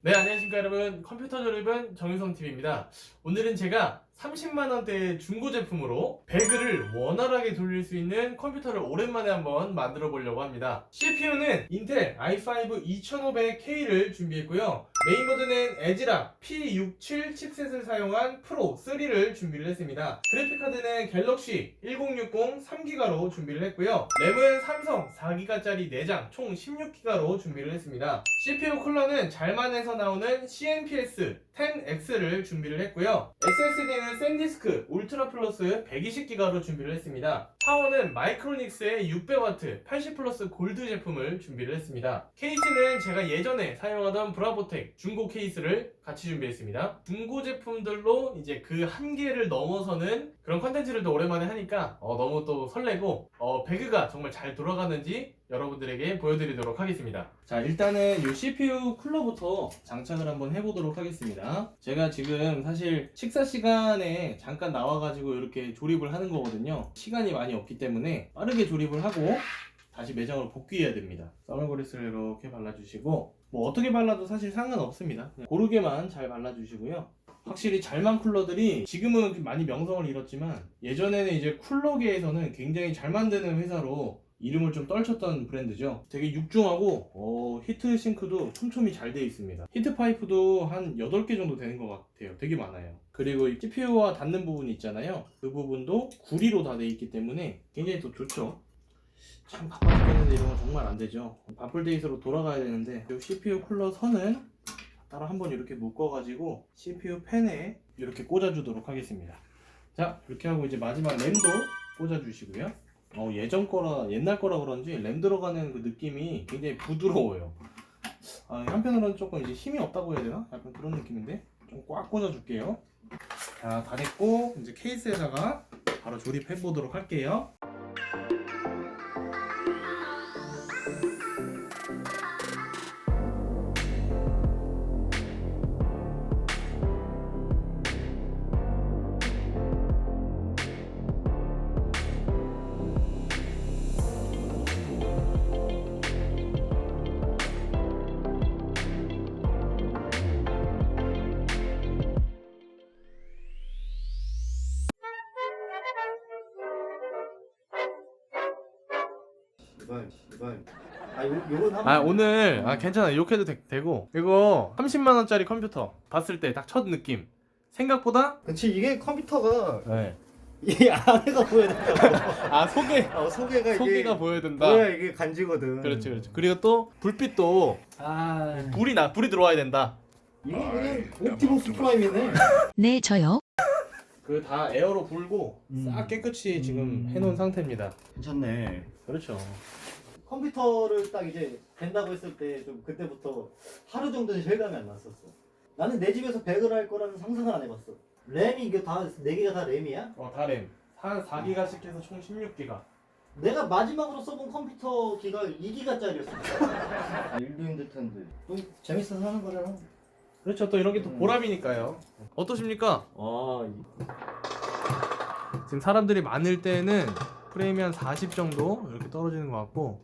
네, 안녕하십니까 여러분. 컴퓨터 조립은 정유성 TV입니다. 오늘은 제가 30만 원대의 중고 제품으로 배그를 원활하게 돌릴 수 있는 컴퓨터를 오랜만에 한번 만들어 보려고 합니다. CPU는 인텔 i5 2500K를 준비했고요. 메인보드는 에즈라 P67 칩셋을 사용한 프로 3를 준비를 했습니다. 그래픽 카드는 갤럭시 1060 3기가로 준비를 했고요. 램은 삼성 4기가짜리 4장 총 16기가로 준비를 했습니다. CPU 쿨러는 잘만에서 나오는 CNPS 10X를 준비를 했고요. SSD는 샌디스크 울트라 플러스 120기가로 준비를 했습니다. 파워는 마이크로닉스의 600W 80 플러스 골드 제품을 준비를 했습니다. 케이스는 제가 예전에 사용하던 브라보텍 중고 케이스를 같이 준비했습니다. 중고 제품들로 이제 그 한계를 넘어서는 그런 컨텐츠를 또 오랜만에 하니까 어, 너무 또 설레고 어, 배그가 정말 잘 돌아가는지 여러분들에게 보여드리도록 하겠습니다. 자 일단은 이 CPU 쿨러부터 장착을 한번 해보도록 하겠습니다. 제가 지금 사실 식사 시간에 잠깐 나와가지고 이렇게 조립을 하는 거거든요. 시간이 많이 없기 때문에 빠르게 조립을 하고 다시 매장으로 복귀해야 됩니다. 써멀그리스를 이렇게 발라주시고 뭐 어떻게 발라도 사실 상관없습니다. 고르게만 잘 발라주시고요. 확실히 잘만 쿨러들이 지금은 좀 많이 명성을 잃었지만 예전에는 이제 쿨러계에서는 굉장히 잘 만드는 회사로 이름을 좀 떨쳤던 브랜드죠. 되게 육중하고 어, 히트 싱크도 촘촘히 잘 되어 있습니다. 히트 파이프도 한 8개 정도 되는 것 같아요. 되게 많아요. 그리고 이 CPU와 닿는 부분 있잖아요. 그 부분도 구리로 다 되어 있기 때문에 굉장히 더 좋죠. 참 바빠 죽겠는데 이런 건 정말 안 되죠. 바쁠 데이스로 돌아가야 되는데 이 CPU 쿨러 선은 따라 한번 이렇게 묶어가지고 CPU 팬에 이렇게 꽂아주도록 하겠습니다. 자 이렇게 하고 이제 마지막 램도 꽂아주시고요. 어, 예전 거라 옛날 거라 그런지 램 들어가는 그 느낌이 굉장히 부드러워요. 아, 한편으로는 조금 이제 힘이 없다고 해야 되나? 약간 그런 느낌인데 좀 꽉 꽂아줄게요. 자, 다 됐고 이제 케이스에다가 바로 조립해 보도록 할게요. 이발 이발. 아 요, 요건 한아 오늘 아 괜찮아. 욕해도 되, 고. 이거 30만 원짜리 컴퓨터 봤을 때 딱 첫 느낌. 생각보다? 그치 이게 컴퓨터가 네. 이 안에가 보여야 된다 아 소개 어, 소개가 이게 소개가 보여야 된다. 보여야 이게 간지거든. 그렇지 그렇지. 그리고 또 불빛도 아. 불이 나 불이 들어와야 된다. 이거 그냥 옵티머스 프라임이네. 네, 저요. 그 다 에어로 불고 음. 싹 깨끗이 지금 음. 해놓은 상태입니다. 괜찮네. 그렇죠. 컴퓨터를 딱 이제 된다고 했을 때 좀 그때부터 하루 정도는 실감이 안 났었어. 나는 내 집에서 배그를 할 거라는 상상을 안 해봤어. 램이 이게 다 4개가 다 램이야? 어 다 램. 한 4기가씩 해서 총 16기가. 내가 마지막으로 써본 컴퓨터 기가 2기가짜리였어. 일도 힘들 텐데. 또 재밌어서 하는 거잖아 그렇죠 또 이런 게또 음. 보람이니까요 어떠십니까? 아 지금 사람들이 많을 때는 프레임이 한 40 정도 이렇게 떨어지는 것 같고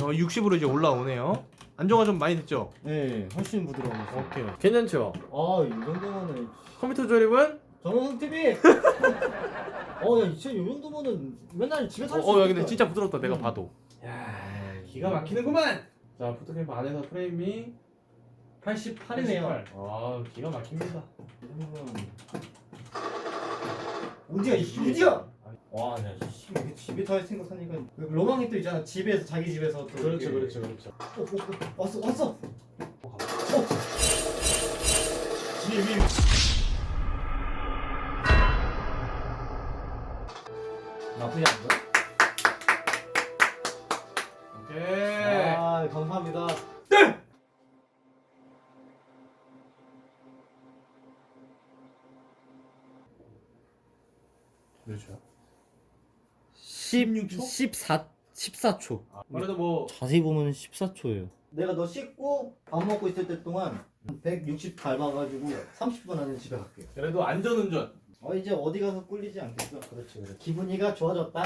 어, 60으로 이제 올라오네요 안정화 좀 많이 됐죠? 네, 훨씬 부드러워졌어. 오케이 괜찮죠? 아, 이 정도면은 컴퓨터 조립은? 정우성 TV. 어, 야, 진짜 이 정도면은 맨날 집에서 어, 할수 어 야. 근데 진짜 부드럽다 내가 음. 봐도 야 기가 막히는구만 자 포토캠프 안에서 프레임이 88이네요. 아 기가 막힙니다 어디야, 이 어디야? 와, 나 씨, 이게 집에 다 생각하니까 그 로망이 또 있잖아. 집에서 자기 집에서 또 그렇죠 이렇게. 그렇죠 그렇죠 어, 어, 어, 왔어, 왔어. 어. 위, 위. 나쁘지 않죠? 오케이 아, 감사합니다. 그렇죠 10, 14, 14초. 그래도 뭐 자세히 보면 14초예요. 내가 너 씻고 밥 먹고 있을 때 동안 160 밟아가지고 30분 안에 집에 갈게. 그래도 안전운전 어 이제 어디 가서 꿀리지 않겠어. 그렇지 그렇지. 기분이가 좋아졌다.